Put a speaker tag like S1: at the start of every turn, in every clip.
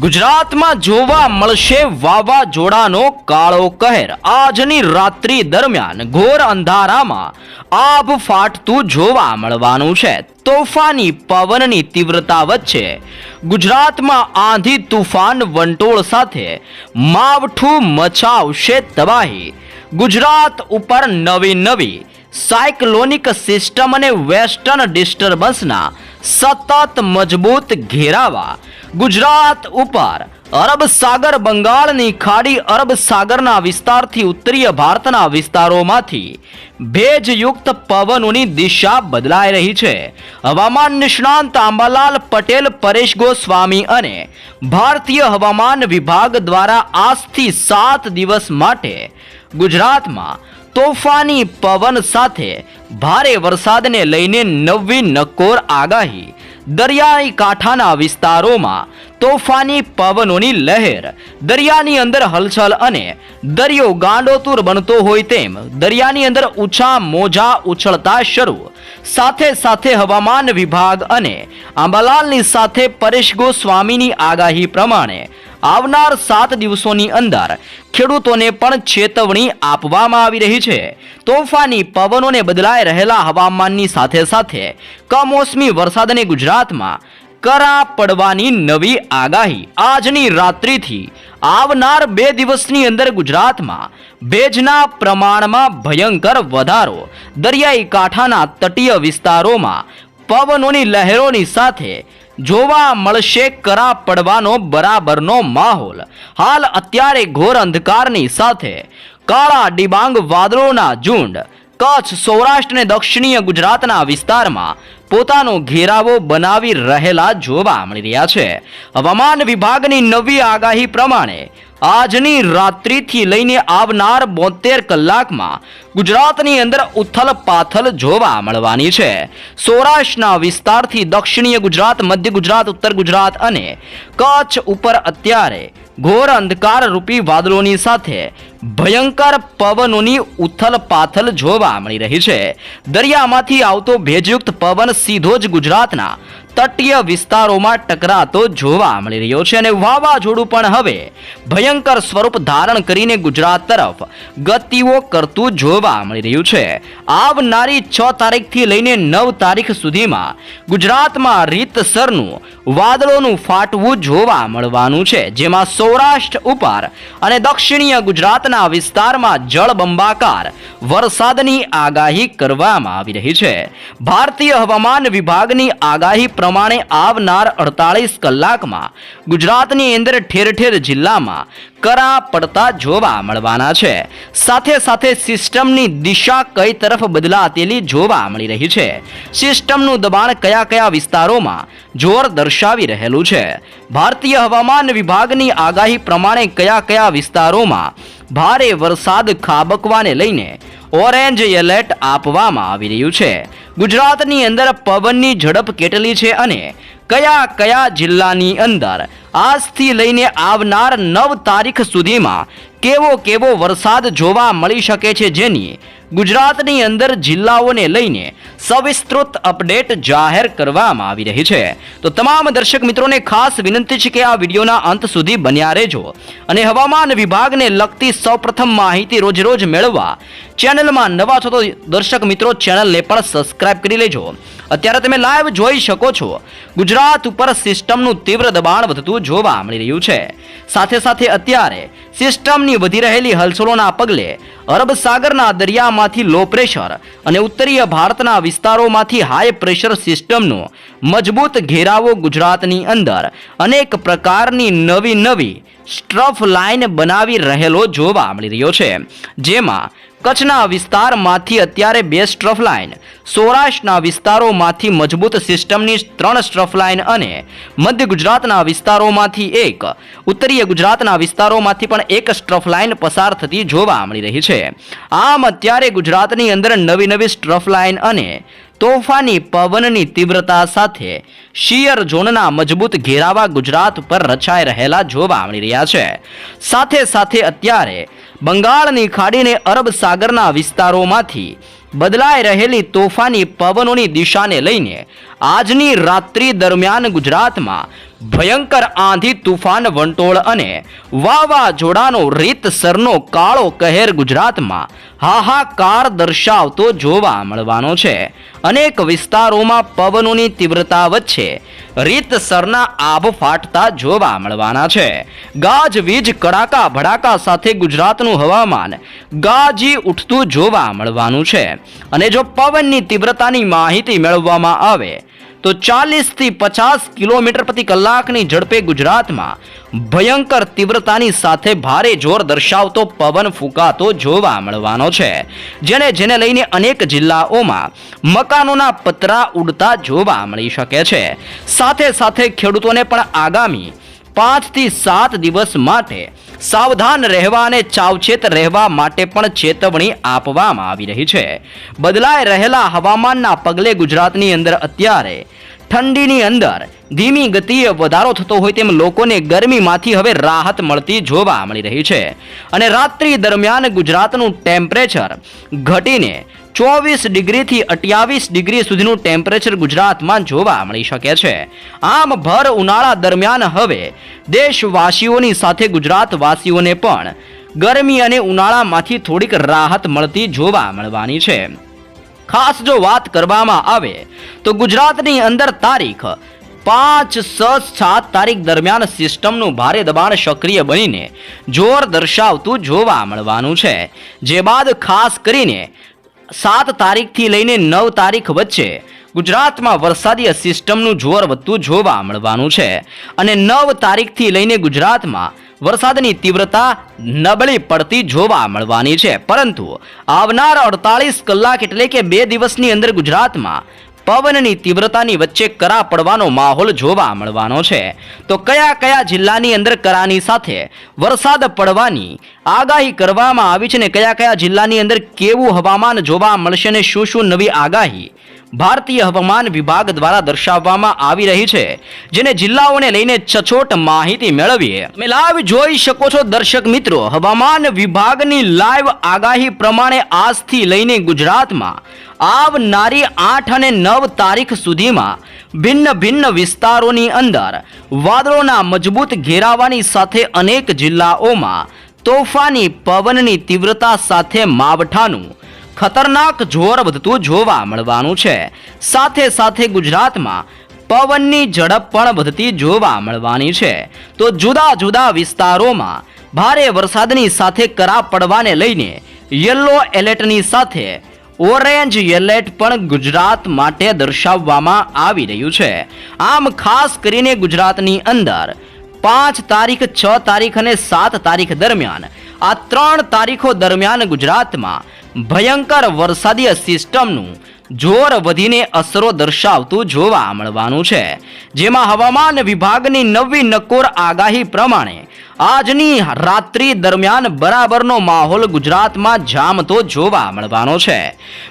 S1: ગુજરાતમાં જોવા મળશે વાવાઝોડાનો કાળો કહેર. આજની રાત્રિ દરમિયાન ઘોર અંધારામાં આભ ફાટતું જોવા મળવાનું છે. તોફાની પવનની તીવ્રતા વચ્ચે ગુજરાતમાં આંધી તુફાન વંટોળ સાથે માવઠું મચાવશે તબાહી. ગુજરાત ઉપર નવી નવી સાયક્લોનિક સિસ્ટમ અને વેસ્ટર્ન ડિસ્ટર્બન્સના સતત મજબૂત ઘેરાવા ગુજરાત ઉપર અરબ સાગર બંગાળની ખાડી અરબ સાગરના વિસ્તારથી ઉત્તરીય ભારતના વિસ્તારોમાંથી ભેજયુક્ત પવનોની દિશા બદલાઈ રહી છે. હવામાન નિષ્ણાંત આંબાલાલ પટેલ, પરેશ ગોસ્વામી અને ભારતીય હવામાન વિભાગ દ્વારા આજથી સાત દિવસ માટે ગુજરાતમાં તોફાની પવન સાથે ભારે વરસાદને લઈને નવી નકોર આગાહી. દરિયાઈ કાંઠાના વિસ્તારોમાં તોફાની પવનોની લહેર. દરિયાની અંદર હલચલ અને દરિયો ગાંડોતુર બનતો હોય તેમ દરિયાની અંદર ઊંચા મોજા ઉછળતા શરૂ. સાથે સાથે હવામાન વિભાગ અને આંબાલાલની સાથે પરેશ ગોસ્વામીની આગાહી પ્રમાણે આવનાર સાત દિવસોની અંદર ખેડૂતોને પણ ચેતવણી આપવામાં આવી રહી છે. તોફાની પવનોને બદલાઈ રહેલા હવામાનની સાથે સાથે કમોસમી વરસાદને ગુજરાતમાં કરા પડવાની નવી આગાહી આજની રાત્રિથી આવનાર બે દિવસની અંદર ગુજરાતમાં ભેજના પ્રમાણમાં ભયંકર વધારો દરિયાઈ કાંઠાના તટીય વિસ્તારોમાં પવનોની લહેરોની સાથે જોવા મળશે કરા પડવાનો બરાબરનો માહોલ. હાલ અત્યારે ઘોર અંધકારની સાથે કાળા ડિબાંગ વાદળોના ઝુંડ કચ્છ, સૌરાષ્ટ્ર અને દક્ષિણીય ગુજરાતના વિસ્તારમાં પોતાનો ઘેરાવો બનાવી રહેલા જોવા મળી રહ્યા છે. હવામાન વિભાગની નવી આગાહી પ્રમાણે આજની રાત્રિથી લઈને આવનાર બોતેર કલાકમાં ગુજરાતની અંદર ઉથલ પાથલ જોવા મળવાની છે. સૌરાષ્ટ્રના વિસ્તારથી દક્ષિણીય ગુજરાત, મધ્ય ગુજરાત, ઉત્તર ગુજરાત અને કચ્છ ઉપર અત્યારે ઘોર અંધકાર રૂપી વાદળોની સાથે ભયંકર પવનોની ઉથલ પાથલ જોવા મળી રહી છે. દરિયામાંથી આવતો ભેજયુક્ત પવન સીધો જ ગુજરાતના તટીય વિસ્તારોમાં ટકરાતો જોવા મળી રહ્યો છે અને વાવાઝોડું પણ હવે ભયંકર સ્વરૂપ ધારણ કરીને ગુજરાત તરફ ગતિઓ કરતું જોવા મળી રહ્યું છે. આવનારી છ તારીખથી લઈને નવ તારીખ સુધીમાં ગુજરાતમાં રીતસરનું વાદળોનું ફાટવું જોવા મળવાનું છે, જેમાં સૌરાષ્ટ્ર ઉપર અને દક્ષિણીય ગુજરાતના વિસ્તારમાં જળબંબાકાર વરસાદની આગાહી કરવામાં આવી રહી છે. ભારતીય હવામાન વિભાગની આગાહી પ્રમાણે આવનાર અડતાલીસ કલાકમાં ગુજરાતની અંદર ઠેર ઠેર જિલ્લામાં કરા પડતા જોવા મળવાના છે. સાથે સાથે સિસ્ટમની દિશા કઈ તરફ બદલાતેલી જોવા મળી રહી છે. સિસ્ટમનું દબાણ કયા કયા વિસ્તારોમાં જોર દર્શાવી રહેલું છે. ભારતીય હવામાન વિભાગની આગાહી પ્રમાણે કયા કયા વિસ્તારોમાં ભારે વરસાદ ખાબકવાને લઈને ઓરેન્જ એલર્ટ આપવામાં આવી રહ્યું છે. ગુજરાતની અંદર પવનની ઝડપ કેટલી છે અને કયા કયા જિલ્લાની અંદર આજથી લઈને આવનાર નવ તારીખ સુધીમાં કેવો કેવો વરસાદ જોવા મળી શકે છે જેની ગુજરાતની અંદર જિલ્લાઓને લઈને સવિસ્તૃત અપડેટ જાહેર કરવામાં આવી રહી છે. તો તમામ દર્શક મિત્રોને ખાસ વિનંતી છે કે આ વિડીયોના અંત સુધી બન્યા રહેજો અને હવામાન વિભાગને લગતી સૌપ્રથમ માહિતી રોજ રોજ મેળવવા ચેનલમાં નવા છો તો દર્શક મિત્રો ચેનલને પણ સબસ્ક્રાઇબ કરી લેજો. અત્યારે તમે લાઈવ જોઈ શકો છો. ગુજરાત ઉપર સિસ્ટમનું તીવ્ર દબાણ વધતું જોવા મળી રહ્યું છે. સાથે સાથે અત્યારે સિસ્ટમની વધી રહેલી હલચલોના પગલે અરબ સાગરના દરિયામાંથી લો પ્રેશર અને ઉત્તરીય ભારતના વિસ્તારોમાંથી હાઈ પ્રેશર સિસ્ટમનો મજબૂત ઘેરાવો ગુજરાતની અંદર અનેક પ્રકારની નવી નવી સ્ટ્રફ લાઇન બનાવી રહેલો જોવા મળી રહ્યો છે. જેમાં કચ્છના વિસ્તારમાંથી અત્યારે બે સ્ટ્રફ લાઇન સૌરાષ્ટ્રના વિસ્તારોમાંથી મજબૂત સિસ્ટમની ત્રણ સ્ટ્રફ લાઇન અને મધ્ય ગુજરાતના વિસ્તારોમાંથી એક, ઉત્તરીય ગુજરાતના વિસ્તારોમાંથી પણ એક સ્ટ્રફ લાઇન પસાર થતી જોવા મળી રહી છે. આમ અત્યારે ગુજરાતની અંદર નવી નવી સ્ટ્રફ લાઇન અને તોફાની પવનની તીવ્રતા સાથે શિયર ઝોનના મજબૂત ઘેરાવા ગુજરાત પર રચાઈ રહેલા જોવા મળી રહ્યા છે. સાથે સાથે અત્યારે બંગાળની ખાડીને અરબ સાગરના વિસ્તારોમાંથી બદલાઈ રહેલી તોફાની પવનોની દિશાને લઈને આજની રાત્રિ દરમિયાન ગુજરાતમાં ભયંકર આંધી, તુફાન, વંટોળ અને વાવાઝોડાનો રીતસરનો કાળો કહેર ગુજરાતમાં હાહાકાર દર્શાવતો જોવા મળવાનો છે. અનેક વિસ્તારોમાં પવનોની તીવ્રતા વચ્ચે રીતસરના આભ ફાટતા જોવા મળવાના છે. ગાજવીજ કડાકા, ભડાકા સાથે ગુજરાતનું હવામાન ગાજી ઉઠતું જોવા મળવાનું છે. અને જો પવનની તીવ્રતાની માહિતી મેળવવામાં આવે તો ચાલીસથી પચાસ કિલોમીટર પ્રતિ કલાકની ઝડપે ગુજરાતમાં ભયંકર તીવ્રતાની સાથે ભારે જોર દર્શાવતો પવન ફૂંકાતો જોવા મળવાનો છે. જેને જેને લઈને અનેક જિલ્લાઓમાં મકાનોના પતરા ઉડતા જોવા મળી શકે છે. સાથે સાથે ખેડૂતોને પણ આગામી પાંચથી સાત દિવસ માટે સાવધાન રહેવા અને ચાવચેત રહેવા માટે પણ ચેતવણી આપવામાં આવી રહી છે. બદલાઈ રહેલા હવામાનના પગલે ગુજરાતની અંદર અત્યારે ઠંડીની અંદર ધીમી ગતિએ વધારો થતો હોય તેમ લોકોને ગરમીમાંથી હવે રાહત મળતી જોવા મળી રહી છે. અને રાત્રિ દરમિયાન ગુજરાતનું ટેમ્પરેચર ઘટીને ચોવીસ ડિગ્રીથી અઠ્યાવીસ ડિગ્રી સુધીનું ટેમ્પરેચર ગુજરાતમાં જોવા મળી શકે છે. આમ ભર ઉનાળા દરમિયાન હવે દેશવાસીઓની સાથે ગુજરાતવાસીઓને પણ ગરમી અને ઉનાળામાંથી થોડીક રાહત મળતી જોવા મળવાની છે. ખાસ જો વાત કરવામાં આવે તો ગુજરાતની અંદર તારીખ પાંચ છ સાત તારીખ દરમિયાન સિસ્ટમનું ભારે દબાણ સક્રિય બનીને જોર દર્શાવતું જોવા મળવાનું છે. જે બાદ ખાસ કરીને સાત તારીખથી લઈને નવ તારીખ વચ્ચે ગુજરાતમાં વરસાદી સિસ્ટમનું જોર વધતું જોવા મળવાનું છે. અને નવ તારીખથી લઈને ગુજરાતમાં વરસાદની તીવ્રતા નબળી પડતી જોવા મળવાની છે. પરંતુ આવનાર અડતાલીસ કલાક એટલે કે બે દિવસની અંદર ગુજરાતમાં પવનની તીવ્રતાની વચ્ચે કરા પડવાનો માહોલ જોવા મળવાનો છે. તો કયા કયા જિલ્લાની અંદર કરાની સાથે વરસાદ પડવાની આગાહી કરવામાં આવી છે ને કયા કયા જિલ્લાની અંદર કેવું હવામાન જોવા મળશે ને શું શું નવી આગાહી ભારતીય હવામાન વિભાગ દ્વારા દર્શાવવામાં આવી રહી છે, જેને જિલ્લાઓને લઈને સચોટ માહિતી મેળવીએ. તમે લાઈવ જોઈ શકો છો દર્શક મિત્રો, હવામાન વિભાગની લાઈવ આગાહી પ્રમાણે આજથી લઈને ગુજરાતમાં આવનારી આઠ અને નવ તારીખ સુધીમાં ભિન્ન ભિન્ન વિસ્તારોની અંદર વાદળોના મજબૂત ઘેરાવાની સાથે અનેક જિલ્લાઓમાં તોફાની પવનની તીવ્રતા સાથે માવઠાનું ખતરનાક જોર વધતું જોવા મળવાનું છે. સાથે સાથે ગુજરાતમાં પવનની ઝડપ પણ વધતી જોવા મળવાની છે. તો જુદા જુદા વિસ્તારોમાં ભારે વરસાદની સાથે કરા પડવાને લઈને યલો એલર્ટની સાથે ઓરેન્જ એલર્ટ પણ ગુજરાત માટે દર્શાવવામાં આવી રહ્યું છે. આમ ખાસ કરીને ગુજરાતની અંદર પાંચ તારીખ, છ તારીખ અને સાત તારીખ દરમિયાન આ ત્રણ તારીખો દરમિયાન ગુજરાતમાં ભયંકર વરસાદી સિસ્ટમનું જોર વધીને અસરો દર્શાવતું જોવા મળવાનું છે. જેમાં હવામાન વિભાગની નવી નકોર આગાહી પ્રમાણે આજની રાત્રિ દરમિયાન બરાબરનો માહોલ ગુજરાતમાં જામતો જોવા મળવાનો છે.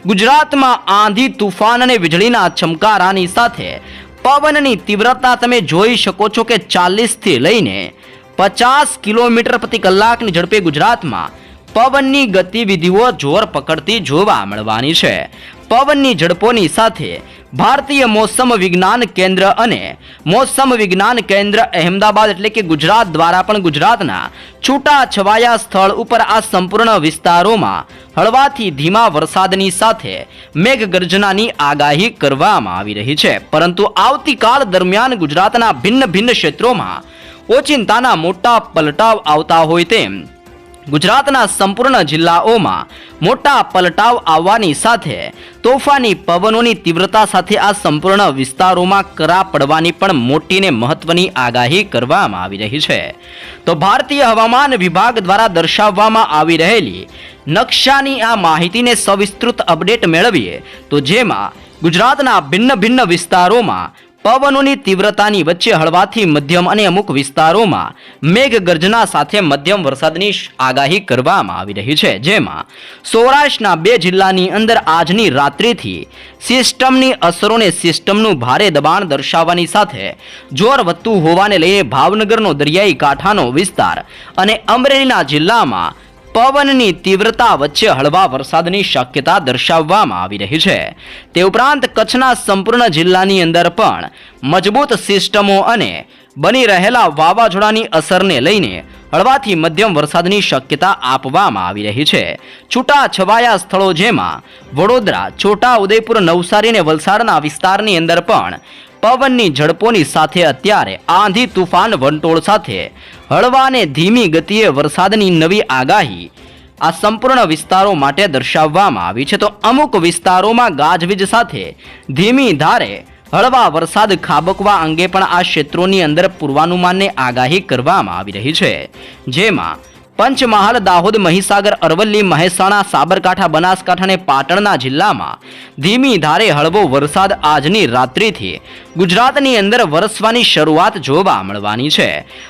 S1: ગુજરાતમાં આંધી તુફાન અને વીજળીના ચમકારાની સાથે પવનની તીવ્રતા તમે જોઈ શકો છો કે ચાલીસથી લઈને પચાસ કિલોમીટર પ્રતિ કલાકની ઝડપે ગુજરાતમાં પવનની ગતિવિધિઓ જોર પકડતી જોવા મળવાની છે. પવનની ઝડપોની સાથે ભારતીય મોસમ વિજ્ઞાન કેન્દ્ર અને મોસમ વિજ્ઞાન કેન્દ્ર અહેમદાબાદ એટલે કે ગુજરાત દ્વારા પણ ગુજરાતના છૂટા છવાયા સ્થળ ઉપર આ સંપૂર્ણ વિસ્તારોમાં હળવાથી ધીમા વરસાદની સાથે મેઘગર્જનાની આગાહી કરવામાં આવી રહી છે. પરંતુ આવતીકાલ દરમિયાન ગુજરાતના ભિન્ન ભિન્ન ક્ષેત્રોમાં ઓચિંતાના મોટા પલટાવ આવતા હોય તેમ ગુજરાતના સંપૂર્ણ જિલ્લાઓમાં મોટા પલટાવ આવવાની સાથે તોફાની પવનોની તીવ્રતા સાથે આ સંપૂર્ણ વિસ્તારોમાં કરા પડવાની પણ મોટીને મહત્વની આગાહી કરવામાં આવી રહી છે. તો ભારતીય હવામાન વિભાગ દ્વારા દર્શાવવામાં આવી રહેલી નકશાની આ માહિતીને સવિસ્તૃત અપડેટ મેળવીએ તો જેમાં ગુજરાતના ભિન્ન ભિન્ન વિસ્તારોમાં પવનોની તીવ્રતાની વચ્ચે હળવાથી મધ્યમ અને અમુક વિસ્તારોમાં મેઘગર્જના સાથે મધ્યમ વરસાદની આગાહી કરવામાં આવી રહી છે. જેમાં સૌરાષ્ટ્રના બે જિલ્લાની અંદર આજની રાત્રિથી સિસ્ટમની અસરોને સિસ્ટમનું ભારે દબાણ દર્શાવવાની સાથે જોર વધતું હોવાને લઈને ભાવનગરનો દરિયાઈ કાંઠાનો વિસ્તાર અને અમરેલીના જિલ્લામાં પવનની તીવ્રતા વચ્ચે હળવા વરસાદની શક્યતા દર્શાવવામાં આવી રહી છે. તે ઉપરાંત કચ્છના સંપૂર્ણ જિલ્લાની અંદર પણ મજબૂત સિસ્ટમો અને બની રહેલા વાવાઝોડાની અસરને લઈને હળવાથી મધ્યમ વરસાદની શક્યતા આપવામાં આવી રહી છે. છૂટા છવાયા સ્થળો જેમાં વડોદરા, છોટા ઉદયપુર, નવસારી અને વલસાડના વિસ્તારની અંદર પણ પવનની ઝડપોની સાથે અત્યારે આંધી તુફાન વંટોળ સાથે. હળવા અને ધીમી ગતિએ વરસાદની નવી આગાહી આ સંપૂર્ણ વિસ્તારો માટે દર્શાવવામાં આવી છે. તો અમુક વિસ્તારોમાં ગાજવીજ સાથે ધીમી ધારે હળવા વરસાદ ખાબકવા અંગે પણ આ ક્ષેત્રોની અંદર પૂર્વાનુમાનને આગાહી કરવામાં આવી રહી છે. જેમાં પંચમહાલ, દાહોદ, મહીસાગર, અરવલ્લી, મહેસાણા, સાબરકાંઠા, બનાસકાંઠા અને પાટણના જિલ્લામાં ધીમી ધારે હળવો વરસાદ આજની રાત્રિથી ગુજરાતની અંદર વરસવાની શરૂઆત જોવા મળવાની છે.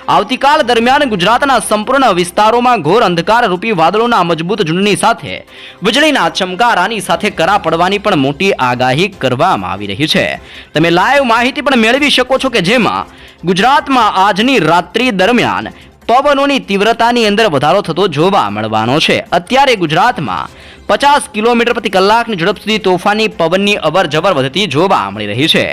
S1: આવતીકાલ દરમિયાન ગુજરાતના સંપૂર્ણ વિસ્તારોમાં ઘોર અંધકાર રૂપી વાદળોના મજબૂત ઝુંડની સાથે વીજળીના ચમકારાની સાથે કરા પડવાની પણ મોટી આગાહી કરવામાં આવી રહી છે. તમે લાઈવ માહિતી પણ મેળવી શકો છો કે જેમાં ગુજરાતમાં આજની રાત્રિ દરમિયાન પવનોની તીવ્રતાની અંદર વધારો થતો જોવા મળવાનો છે. અત્યારે ગુજરાતમાં પચાસ કિલોમીટર પ્રતિ કલાકની ઝડપ સુધી તોફાની પવનની અવર જવર વધતી જોવા મળી રહી છે.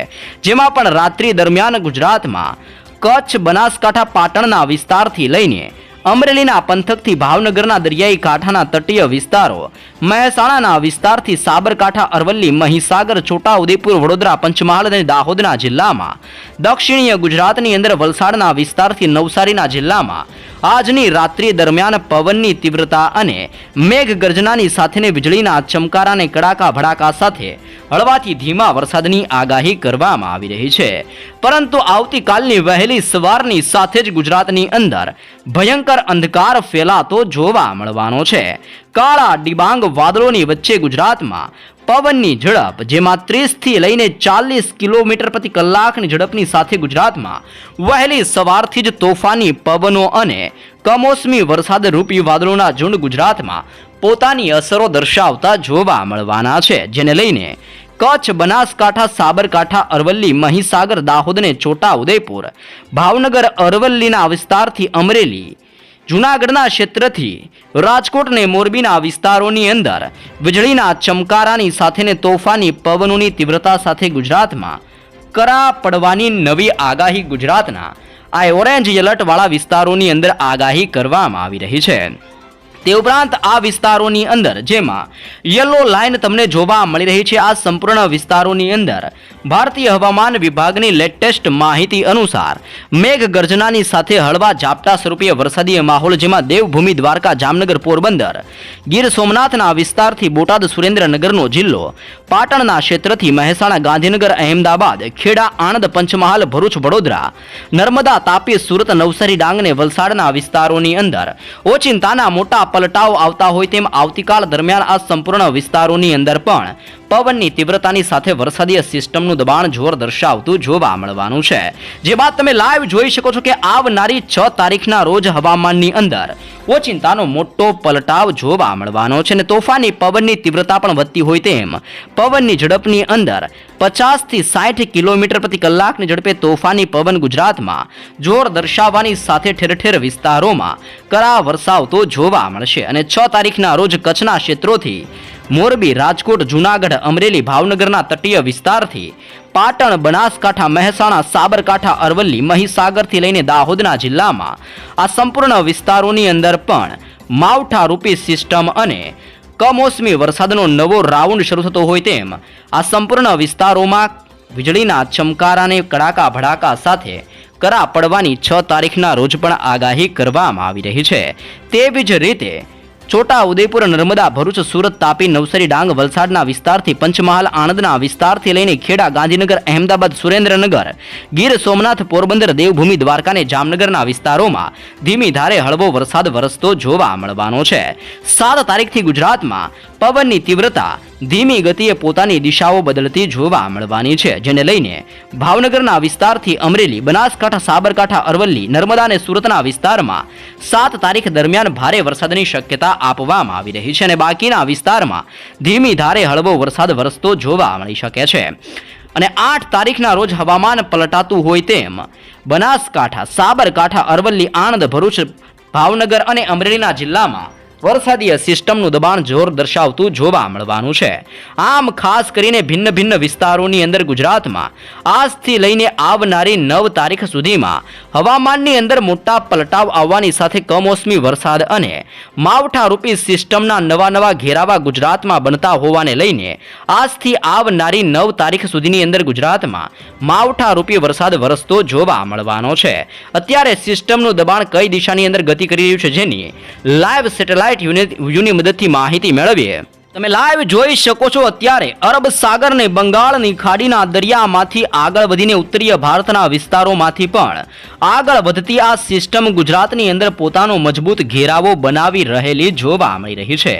S1: જેમાં પણ રાત્રિ દરમિયાન ગુજરાતમાં કચ્છ, બનાસકાંઠા, પાટણના વિસ્તારથી લઈને અમરેલીના પંથકથી ભાવનગરના દરિયાઈ કાંઠાના તટીય વિસ્તારો, મહેસાણાના વિસ્તારથી સાબરકાંઠા, અરવલ્લી, મહીસાગર, છોટાઉદેપુર, વડોદરા, પંચમહાલ અને દાહોદના જિલ્લામાં, દક્ષિણીય ગુજરાતની અંદર વલસાડના વિસ્તારથી નવસારીના જિલ્લામાં, આજની રાત્રિ દરમિયાન પવનની તીવ્રતા અને મેઘ ગર્જનાની સાથેને વીજળીના ચમકારા અને કડાકા ભડાકા સાથે હળવાથી ધીમા વરસાદની આગાહી કરવામાં આવી રહી છે. પરંતુ આવતીકાલની વહેલી સવારની સાથે જ ગુજરાતની અંદર ભયંકર અંધકાર ફેલાતો જોવા મળવાનો છે. કાળા ડિબાંગ વાદળોની વચ્ચે ગુજરાતમાં પવનની ઝડપ, જેમાં ત્રીસથી લઈને ચાલીસ કિલોમીટર પ્રતિ કલાકની ઝડપની સાથે ગુજરાતમાં વહેલી સવારથી જ તોફાની પવનો અને કમોસમી વરસાદ રૂપી વાદળોના ઝુંડ ગુજરાતમાં પોતાની અસરો દર્શાવતા જોવા મળવાના છે. જેને લઈને કચ્છ, બનાસકાંઠા, સાબરકાંઠા, અરવલ્લી, મહીસાગર દાહોદ અને છોટા ઉદયપુર ભાવનગર, અરવલ્લીના વિસ્તારથી અમરેલી જૂનાગઢના ક્ષેત્રથી રાજકોટ અને મોરબીના વિસ્તારોની અંદર વીજળીના ચમકારાની સાથેને તોફાની પવનોની તીવ્રતા સાથે ગુજરાતમાં કરા પડવાની નવી આગાહી ગુજરાતના. આ ઓરેન્જ એલર્ટવાળા વિસ્તારોની અંદર આગાહી કરવામાં આવી રહી છે. તે ઉપરાંત આ વિસ્તારોની અંદર જેમાં યલો લાઇન તમને જોવા મળી રહી છે. આ સંપૂર્ણ વિસ્તારોની અંદર ભારતીય હવામાન વિભાગની લેટેસ્ટ માહિતી અનુસાર મેઘ ગર્જનાની સાથે હળવા ઝાપટા સ્વરૂપે વરસાદી માહોલ જેમાં દેવભૂમિ દ્વારકા જામનગર પોરબંદર ગીર સોમનાથના વિસ્તારથી બોટાદ સુરેન્દ્રનગરનો જિલ્લો પાટણના ક્ષેત્રથી મહેસાણા, ગાંધીનગર, અહેમદાબાદ, ખેડા, આણંદ, પંચમહાલ, ભરૂચ, વડોદરા, નર્મદા, તાપી, સુરત, નવસારી ડાંગ અને વલસાડના વિસ્તારોની અંદર ઓચિંતાના મોટા પલટાવ આવતા હોય તેમ આવતીકાલ દરમિયાન આ સંપૂર્ણ વિસ્તારોની અંદર પણ પવનની તીવ્રતાની સાથે વરસાદી સિસ્ટમનું દબાણ જોર દર્શાવતું જોવા મળવાનું છે. જે બાદ તમે લાઈવ જોઈ શકો છો કે આવનારી છ તારીખના રોજ હવામાનની અંદર ઓચિંતાનો મોટો પલટાવ જોવા મળવાનો છે અને તોફાની પવનની તીવ્રતા પણ વધતી હોય તેમ પવનની ઝડપની અંદર પચાસથી સાઠ કિલોમીટર પ્રતિ કલાકની ઝડપે તોફાની પવન ગુજરાતમાં જોર દર્શાવવાની સાથે ઠેર ઠેર વિસ્તારોમાં કરા વરસાવતો જોવા મળશે. અને છ તારીખના રોજ કચ્છના ક્ષેત્રોથી મોરબી, રાજકોટ, જૂનાગઢ, અમરેલી, ભાવનગરના તટીય વિસ્તારથી પાટણ, બનાસકાંઠા, મહેસાણા, સાબરકાંઠા, અરવલ્લી, મહીસાગરથી લઈને દાહોદના જિલ્લામાં આ સંપૂર્ણ વિસ્તારોની અંદર પણ માવઠારૂપી સિસ્ટમ અને કમોસમી વરસાદનો નવો રાઉન્ડ શરૂ થતો હોય તેમ આ સંપૂર્ણ વિસ્તારોમાં વીજળીના ચમકારાને કડાકા ભડાકા સાથે કરા પડવાની છ તારીખના રોજ પણ આગાહી કરવામાં આવી રહી છે. તેવી જ રીતે છોટા ઉદયપુર નર્મદા ભરૂચ સુરત તાપી નવસારી ડાંગ વલસાડના વિસ્તારથી પંચમહાલ આણંદના વિસ્તારથી લઈને ખેડા ગાંધીનગર અહેમદાબાદ સુરેન્દ્રનગર ગીર સોમનાથ પોરબંદર દેવભૂમિ દ્વારકા અને જામનગરના વિસ્તારોમાં ધીમી ધારે હળવો વરસાદ વરસતો જોવા મળવાનો છે. સાત તારીખથી ગુજરાતમાં પવનની તીવ્રતા ધીમી ગતિએ પોતાની દિશાઓ બદલતી જોવા મળવાની છે, જેને લઈને ભાવનગરના વિસ્તારથી અમરેલી, બનાસકાંઠા, સાબરકાંઠા, અરવલ્લી, નર્મદા અને સુરતના વિસ્તારમાં સાત તારીખ દરમિયાન ભારે વરસાદની શક્યતા આપવામાં આવી રહી છે અને બાકીના વિસ્તારમાં ધીમી ધારે હળવો વરસાદ વરસતો જોવા મળી શકે છે. અને આઠ તારીખના રોજ હવામાન પલટાતું હોય તેમ બનાસકાંઠા, સાબરકાંઠા, અરવલ્લી, આણંદ, ભરૂચ, ભાવનગર અને અમરેલીના જિલ્લામાં વરસાદી સિસ્ટમનું દબાણ જોર દર્શાવતું જોવા મળવાનું છે. આમ ખાસ કરીને ભિન્ન ભિન્ન વિસ્તારોની અંદર ગુજરાતમાં આજથી લઈને આવનારી નવ તારીખ સુધીમાં હવામાનની અંદર મોટા પલટાવ આવવાની સાથે કમોસમી વરસાદ અને માવઠારૂપી સિસ્ટમના નવા નવા ઘેરાવા ગુજરાતમાં બનતા હોવાને લઈને આજથી આવનારી નવ તારીખ સુધીની અંદર ગુજરાતમાં માવઠારૂપી વરસાદ વરસતો જોવા મળવાનો છે. અત્યારે સિસ્ટમનું દબાણ કઈ દિશાની અંદર ગતિ કરી રહ્યું છે જેની લાઈવ સેટેલાઇટ યુનિટ યુની મદદથી માહિતી મેળવીએ. તમે લાઈવ જોઈ શકો છો અત્યારે અરબ સાગરને બંગાળની ખાડીના દરિયામાંથી આગળ વધીને ઉત્તરીય ભારતના વિસ્તારોમાંથી પણ આગળ વધતી આ સિસ્ટમ ગુજરાતની અંદર પોતાનો મજબૂત ઘેરાવો બનાવી રહેલી જોવા મળી રહી છે.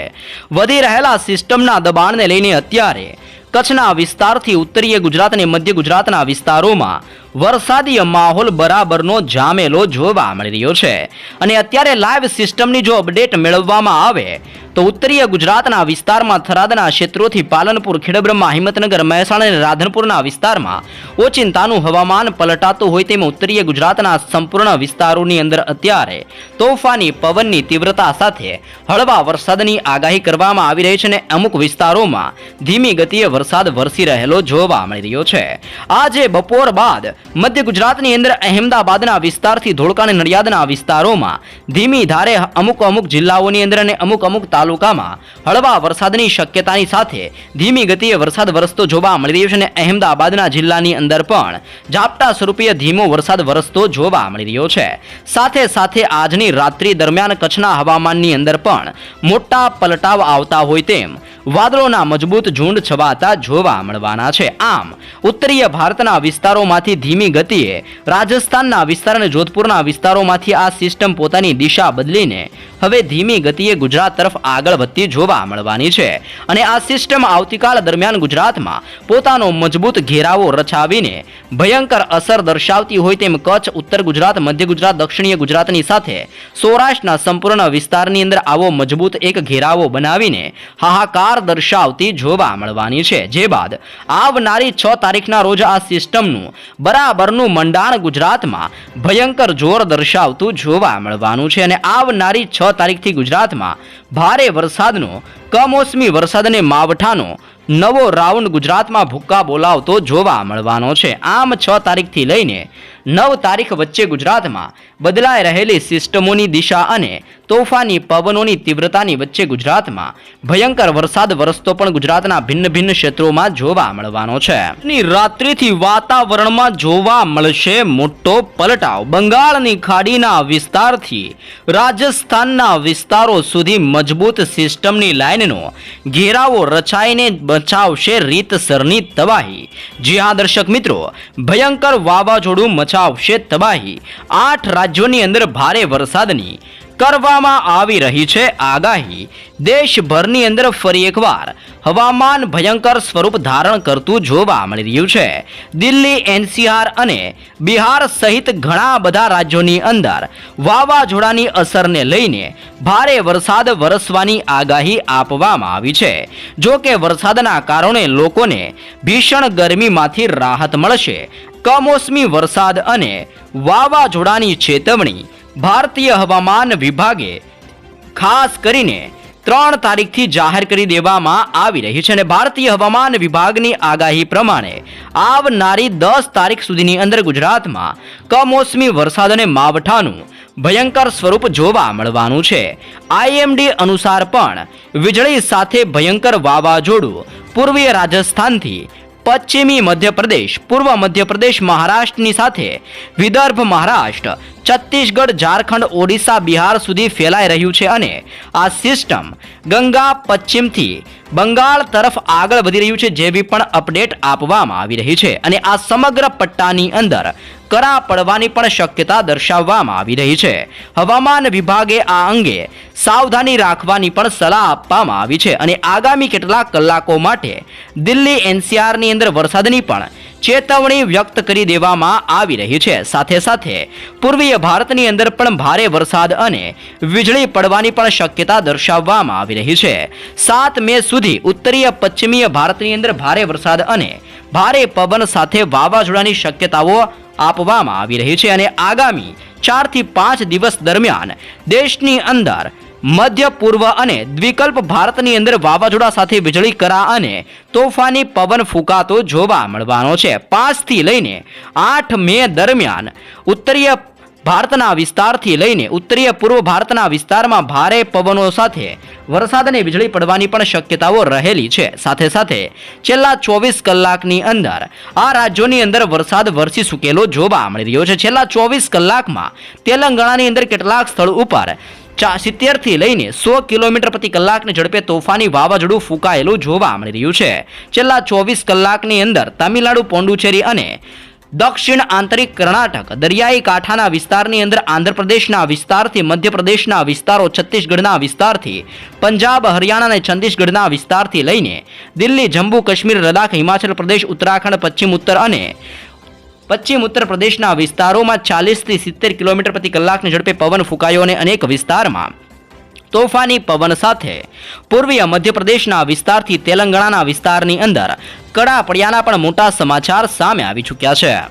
S1: વધી રહેલા સિસ્ટમના દબાણને લઈને અત્યારે કચ્છના વિસ્તારથી ઉત્તરીય ગુજરાત અને મધ્ય ગુજરાતના વિસ્તારોમાં વરસાદી માહોલ બરાબરનો જામેલો જોવા મળી રહ્યો છે. અને અત્યારે લાઈવ સિસ્ટમની જો અપડેટ મેળવવામાં આવે, તો ઉત્તરીય ગુજરાતના વિસ્તારમાં થરાદના ક્ષેત્રોથી પાલનપુર, ખેડબ્રહ્મા, હિંમતનગર, મહેસાણા અને રાધનપુરના વિસ્તારમાં ઓચિંતાનું હવામાન પલટાતું હોય તેમ ઉત્તરીય ગુજરાતના સંપૂર્ણ વિસ્તારોની અંદર અત્યારે તોફાની, પવનની તીવ્રતા સાથે હળવા વરસાદની આગાહી કરવામાં આવી રહી છે અને અમુક વિસ્તારોમાં ધીમી ગતિએ વરસાદ વરસી રહેલો જોવા મળી રહ્યો છે. આજે બપોર બાદ મધ્ય ગુજરાતની અંદર અહેમદાબાદના વિસ્તારથી ધોળકા અને નડિયાદના વિસ્તારોમાં ધીમી ધારે અમુક અમુક જિલ્લાઓની અંદર અને અમુક અમુક તાલુકામાં હળવા વરસાદની શક્યતાની સાથે ધીમી ગતિએ વરસાદ વરસતો જોવા મળી રહ્યો છે અને અહેમદાબાદના જિલ્લાની અંદર પણ ઝાપટા સ્વરૂપે ધીમો વરસાદ વરસતો જોવા મળી રહ્યો છે. સાથે સાથે આજની રાત્રિ દરમિયાન કચ્છના હવામાનની અંદર પણ મોટા પલટાવ આવતા હોય તેમ વાદળોના મજબૂત ઝુંડ છવાતા જોવા મળવાના છે. આમ, ઉત્તરીય ભારતના વિસ્તારોમાંથી ધીમી ગતિએ રાજસ્થાનના વિસ્તાર અને જોધપુરના વિસ્તારોમાંથી આ સિસ્ટમ પોતાની દિશા બદલીને હવે ધીમી ગતિએ ગુજરાત તરફ આગળ વધતી જોવા મળવાની છે. અને આ સિસ્ટમ આવતીકાલ દરમિયાન ગુજરાતમાં પોતાનો મજબૂત ઘેરાવો રચાવીને ભયંકર અસર દર્શાવતી હોય તેમ કચ્છ, ઉત્તર ગુજરાત, મધ્ય ગુજરાત, દક્ષિણીય ગુજરાતની સાથે સૌરાષ્ટ્રના સંપૂર્ણ વિસ્તારની અંદર આવો મજબૂત એક ઘેરાવો બનાવીને હાહાકાર દર્શાવતી જોવા મળવાની છે. જે બાદ આવનારી છ તારીખના રોજ આ સિસ્ટમનું બરાબરનું મંડાણ ગુજરાતમાં ભયંકર જોર દર્શાવતું જોવા મળવાનું છે. અને આવનારી છ તારીખથી ગુજરાતમાં ભારે વરસાદનો, કમોસમી વરસાદને માવઠાનો નવો રાઉન્ડ ગુજરાતમાં ભૂક્કા બોલાવતો જોવા મળવાનો છે. આમ છ તારીખથી લઈને નવ તારીખ વચ્ચે ગુજરાતમાં બદલાઈ રહેલી સિસ્ટમોની દિશા અને તોફાની પવનોની તીવ્રતાની વચ્ચે ગુજરાતમાં ભયંકર વરસાદ વરસતો પણ ગુજરાતના ભિન્ન ભિન્ન ક્ષેત્રોમાં જોવા મળવાનો છે. રાત્રિથી વાતાવરણમાં જોવા મળશે મોટો પલટાવ. બંગાળની ખાડીના વિસ્તારથી રાજસ્થાનના વિસ્તારો સુધી મજબૂત સિસ્ટમની લાઇનનો ઘેરાવો રચાઈને બચાવશે રીતસરની તબાહી. જી હા, દર્શક મિત્રો, ભયંકર વાવાઝોડું મચાવશે તબાહી. આઠ રાજ્યોની અંદર ભારે વરસાદની કરવામાં આવી રહી છે આગાહી. દેશભરની અંદર ફરી એકવાર હવામાન ભયંકર સ્વરૂપ ધારણ કરતું જોવા મળી રહ્યું છે. દિલ્હી, એનસીઆર અને બિહાર સહિત ઘણા બધા રાજ્યોની અંદર વાવાઝોડાની અસરને લઈને ભારે વરસાદ વરસવાની આગાહી આપવામાં આવી છે. જો કે વરસાદના કારણે લોકોને ભીષણ ગરમીમાંથી રાહત મળશે. કમોસમી વરસાદ અને વાવાઝોડાની ચેતવણી ભારતીય હવામાન વિભાગે ખાસ કરીને ત્રણ તારીખથી જાહેર કરી દેવામાં આવી રહી છે અને ભારતીય હવામાન વિભાગની આગાહી પ્રમાણે આવનારી દસ તારીખ સુધીની અંદર ગુજરાતમાં કમોસમી વરસાદ અને માવઠાનું ભયંકર સ્વરૂપ જોવા મળવાનું છે. આઈએમડી અનુસાર પણ વીજળી સાથે ભયંકર વાવાઝોડું પૂર્વીય રાજસ્થાનથી પશ્ચિમી મધ્યપ્રદેશ પૂર્વ મધ્યપ્રદેશ મહારાષ્ટ્રની સાથે વિદર્ભ મહારાષ્ટ્ર છત્તીસગઢ, ઝારખંડ, ઓડિશા, બિહાર સુધી ફેલાઈ રહ્યું છે અને આ સિસ્ટમ ગંગા પશ્ચિમથી બંગાળ તરફ આગળ વધી રહ્યું છે જેવી પણ અપડેટ આપવામાં આવી રહી છે અને આ સમગ્ર પટ્ટાની અંદર કરા પડવાની પણ શક્યતા દર્શાવવામાં આવી રહી છે. હવામાન વિભાગે આ અંગે સાવધાની રાખવાની પણ સલાહ આપવામાં આવી છે અને આગામી કેટલાક કલાકો માટે દિલ્હી એનસીઆરની અંદર વરસાદની પણ ચેતવણી વ્યક્ત કરી દેવામાં આવી રહી છે. સાથે સાથે પૂર્વીય ભારતની અંદર પણ ભારે વરસાદ અને વીજળી પડવાની પણ શક્યતા દર્શાવવામાં આવી રહી છે. સાત મે સુધી ઉત્તરીય પશ્ચિમીય ભારતની અંદર ભારે વરસાદ અને ભારે પવન સાથે વાવાઝોડાની શક્યતાઓ આપવામાં આવી રહી છે અને આગામી ચારથી પાંચ દિવસ દરમિયાન દેશની અંદર મધ્ય, પૂર્વ અને દ્વિકલ્પ ભારતની અંદર વાવાઝોડા સાથે વીજળી કરા અને તોફાની પવન ફૂંકાતો જોવા મળવાનો છે. પાંચથી લઈને આઠ મે દરમિયાન ઉત્તરીય ભારતના વિસ્તારથી લઈને ઉત્તરીય, પૂર્વ ભારતના વિસ્તારમાં ભારે પવનો સાથે વરસાદ અને વીજળી પડવાની પણ શક્યતાઓ રહેલી છે. સાથે સાથે છેલ્લા ચોવીસ કલાકની અંદર આ રાજ્યોની અંદર વરસાદ વરસી ચૂકેલો જોવા મળી રહ્યો છે. છેલ્લા ચોવીસ કલાકમાં તેલંગાણાની અંદર કેટલાક સ્થળ ઉપર ચા સિત્તેરથી લઈને સો કિલોમીટર પ્રતિ કલાકની ઝડપે તોફાની વાવાઝોડું ફૂંકાયેલું જોવા મળી રહ્યું છે. છેલ્લા ચોવીસ કલાકની અંદર તમિલનાડુ પોંડુચેરી અને દક્ષિણ આંતરિક કર્ણાટક, દરિયાઈ કાંઠાના વિસ્તારની અંદર આંધ્રપ્રદેશના વિસ્તારથી મધ્યપ્રદેશના વિસ્તારો, છત્તીસગઢના વિસ્તારથી પંજાબ, હરિયાણા અને છત્તીસગઢના વિસ્તારથી લઈને દિલ્હી, જમ્મુ, કાશ્મીર, લદ્દાખ, હિમાચલ પ્રદેશ, ઉત્તરાખંડ, પશ્ચિમ ઉત્તર અને પશ્ચિમ ઉત્તર પ્રદેશના વિસ્તારોમાં ચાલીસથી સિત્તેર કિલોમીટર પ્રતિ કલાકની ઝડપે પવન ફૂંકાયો અને અનેક વિસ્તારમાં તોફાની પવન સાથે પૂર્વીય મધ્યપ્રદેશના વિસ્તારથી તેલંગાણાના વિસ્તારની અંદર કડા પડ્યાના પણ મોટા સમાચાર સામે આવી ચૂક્યા છે.